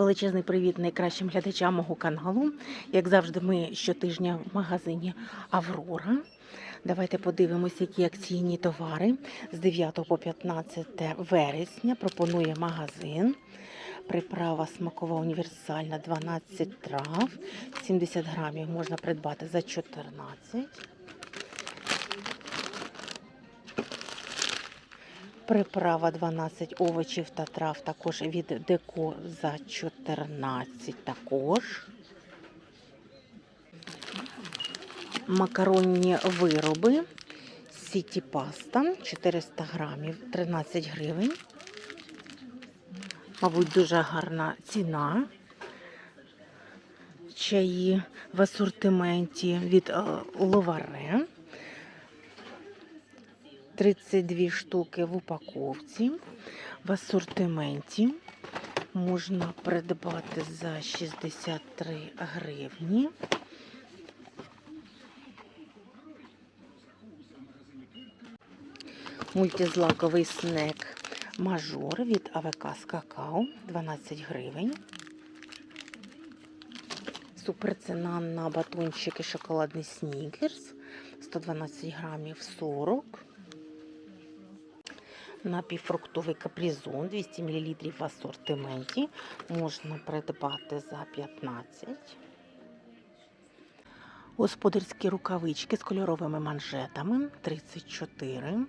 Величезний привіт найкращим глядачам мого каналу. Як завжди, ми щотижня в магазині Аврора. Давайте подивимося, які акційні товари з 9 по 15 вересня пропонує магазин. Приправа смакова універсальна 12 трав. 70 грамів можна придбати за 14. Приправа 12 овочів та трав також від деко за 14 також. Макаронні вироби. Сіті паста 400 грамів 13 гривень. Мабуть, дуже гарна ціна. Чаї в асортименті від е, Ловаре. 32 штуки в упаковці. В асортименті можна придбати за 63 гривні. Мультизлаковий снек мажор від АВК з какао 12 гривень. Суперціна на батончики шоколадний снікерс 112 грамів 40. Напівфруктовий капризон 200 мл в асортименті можна придбати за 15. Господарські рукавички з кольоровими манжетами 34.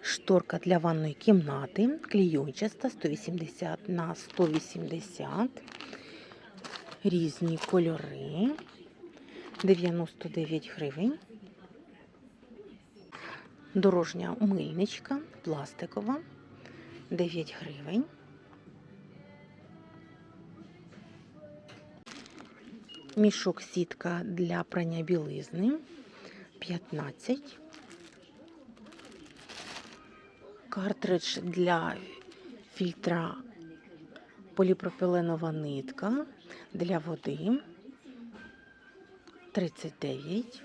Шторка для ванної кімнати, клійончаста 180 на 180. Різні кольори. 99 гривень. Дорожня мильничка пластикова 9 гривень. Мішок сітка для прання білизни 15. Картридж для фільтра поліпропиленова нитка для води 39.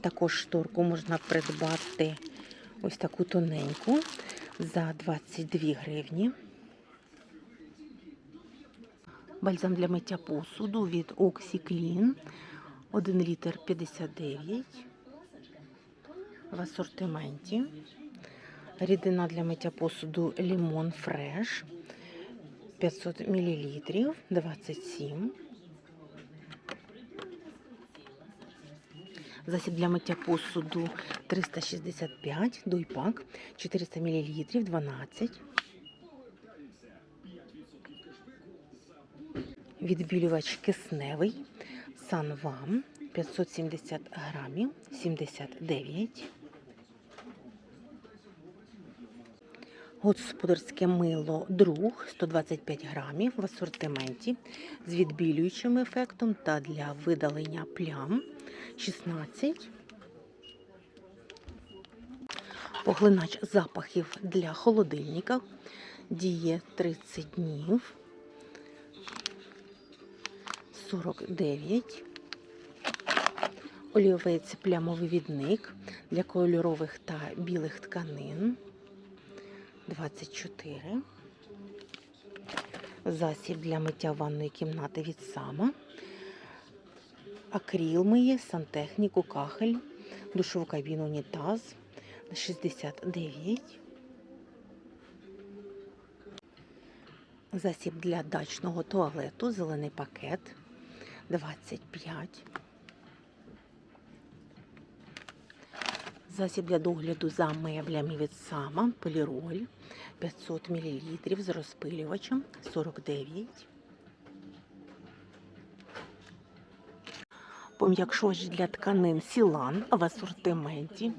Також шторку можна придбати ось таку тоненьку за 22 гривні. Бальзам для миття посуду від OxyClean 1 літр 59 в асортименті. Рідина для миття посуду Limon Fresh 500 мл 27. Засіб для миття посуду 365, дуйпак 400 мл 12. Відбілювач кисневий Санвам 570 грамів 79. Господарське мило друг 125 грамів в асортименті з відбілюючим ефектом та для видалення плям 16. Поглинач запахів для холодильника діє 30 днів 49. Олівець плямовий відник для кольорових та білих тканин 24. Засіб для миття ванної кімнати від сама. Акріл миє, сантехніку, кахель, душову кабіну, унітаз 69. Засіб для дачного туалету, зелений пакет 25. Засіб для догляду за меблями від сама, поліроль 500 мл з розпилювачем 49. Пом'якшувач для тканин Сілан в асортименті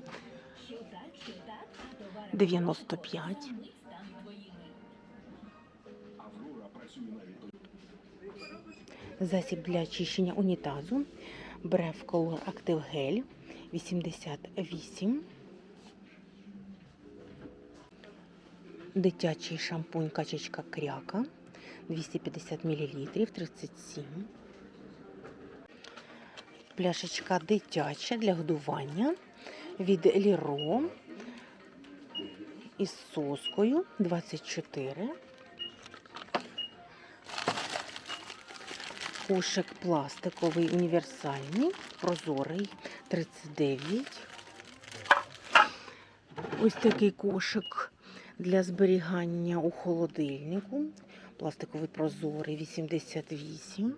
95. Засіб для очищення унітазу Брев Color Active Gel 88. Дитячий шампунь качечка кряка 250 мл 37. Пляшечка дитяча для годування від Ліро із соскою 24. Кошик пластиковий універсальний, прозорий 39. Ось такий кошик для зберігання у холодильнику. Пластиковий прозорий 88.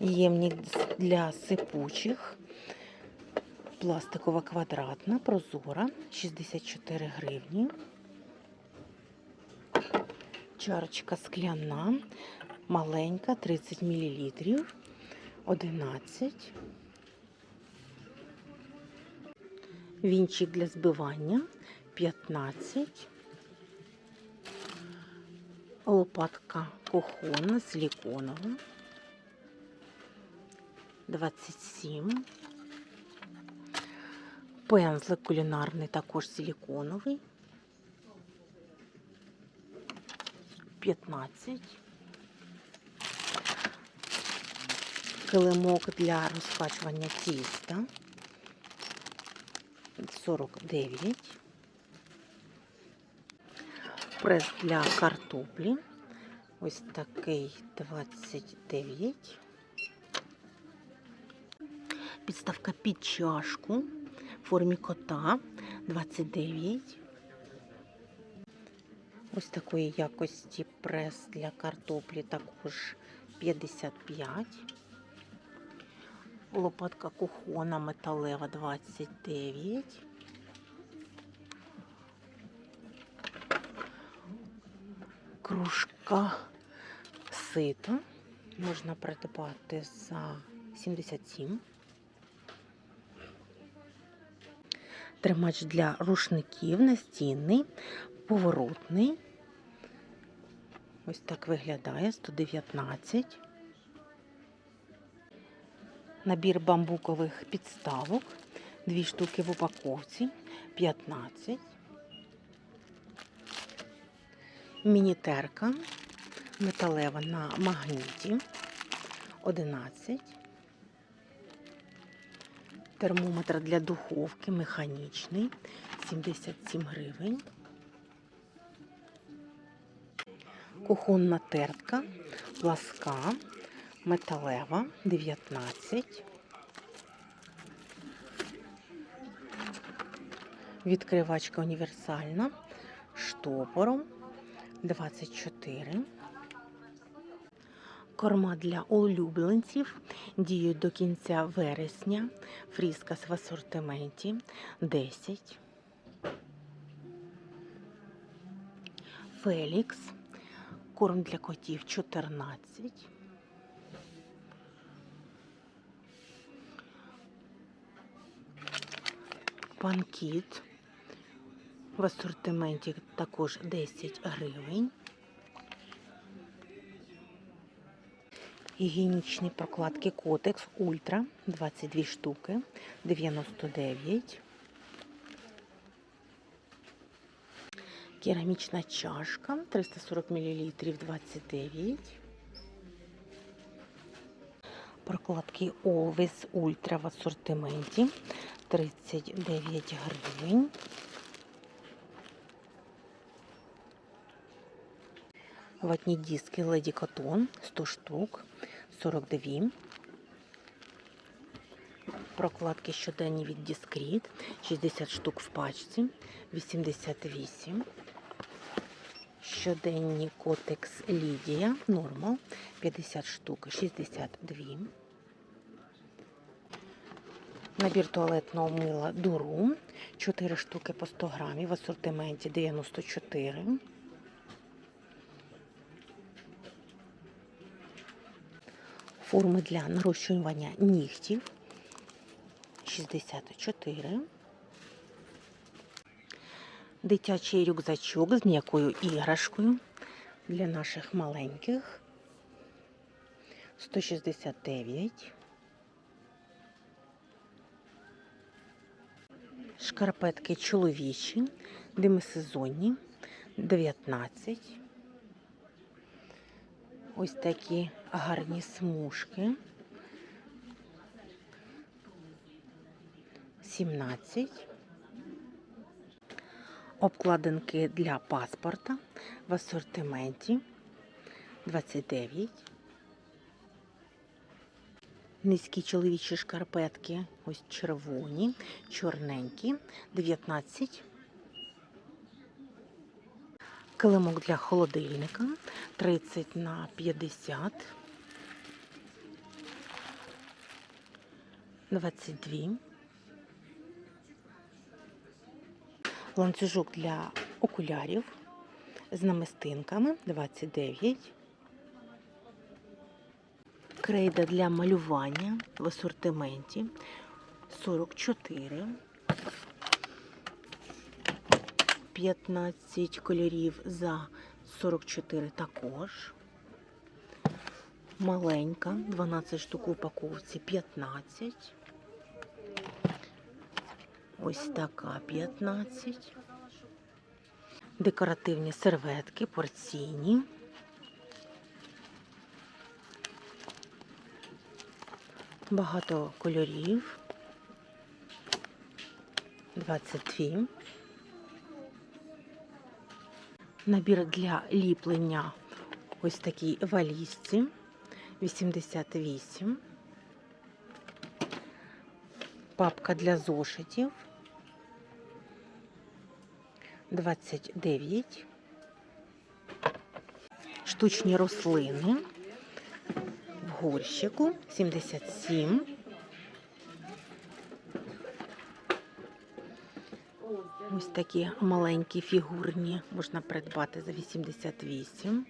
Ємник для сипучих. Пластикова квадратна, прозора, 64 гривні. Чарочка скляна, маленька, 30 мл, 11. Вінчик для збивання 15. Лопатка кухонна, силіконова 27. Пензлик кулінарний також силіконовий 15. Килимок для розкачування тіста 49. Прес для картоплі. Ось такий 29. Підставка під чашку в формі кота 29. Ось такої якості прес для картоплі також 55. Лопатка кухона металева 29. Кружка сито можна придбати за 77. Тримач для рушників настінний, поворотний. Ось так виглядає 119. Набір бамбукових підставок. Дві штуки в упаковці 15. Мінітерка металева на магніті 11. Термометр для духовки механічний 77 гривень. Кухонна тертка пласка металева 19. Відкривачка універсальна штопором 24. Корма для улюбленців діють до кінця вересня. Фріскас в асортименті 10. Фелікс. Корм для котів 14. Панкіт. В асортименті також 10 гривень. Гігієнічні прокладки Котекс Ультра 22 штуки 99. Керамічна чашка 340 мл 29. Прокладки Always Ultra в асортименті 39 гривень. Ватні диски Lady Cotton 100 штук 42. Прокладки щоденні від Discreet 60 штук в пачці 88. Щоденні Котекс Лідія Нормал 50 штук 62. Набір туалетного мила Дуру 4 штуки по 100 грамів в асортименті 94. Форми для нарощування нігтів 64. Дитячий рюкзачок з м'якою іграшкою для наших маленьких 169. Шкарпетки чоловічі, демисезонні, 19. Ось такі гарні смужки. 17. Обкладинки для паспорта в асортименті 29. Низькі чоловічі шкарпетки, ось червоні, чорненькі, 19. Килимок для холодильника 30 на 50. 22. Ланцюжок для окулярів з намистинками 29. Крейда для малювання в асортименті 44. 15 кольорів за 44 також. Маленька, 12 штук у упаковці 15. Ось така 15. Декоративні серветки, порційні. Багато кольорів. 22. Набір для ліплення ось такій валізці 88. Папка для зошитів 29. Штучні рослини горщику 77. Ось такі маленькі фігурні можна придбати за 88.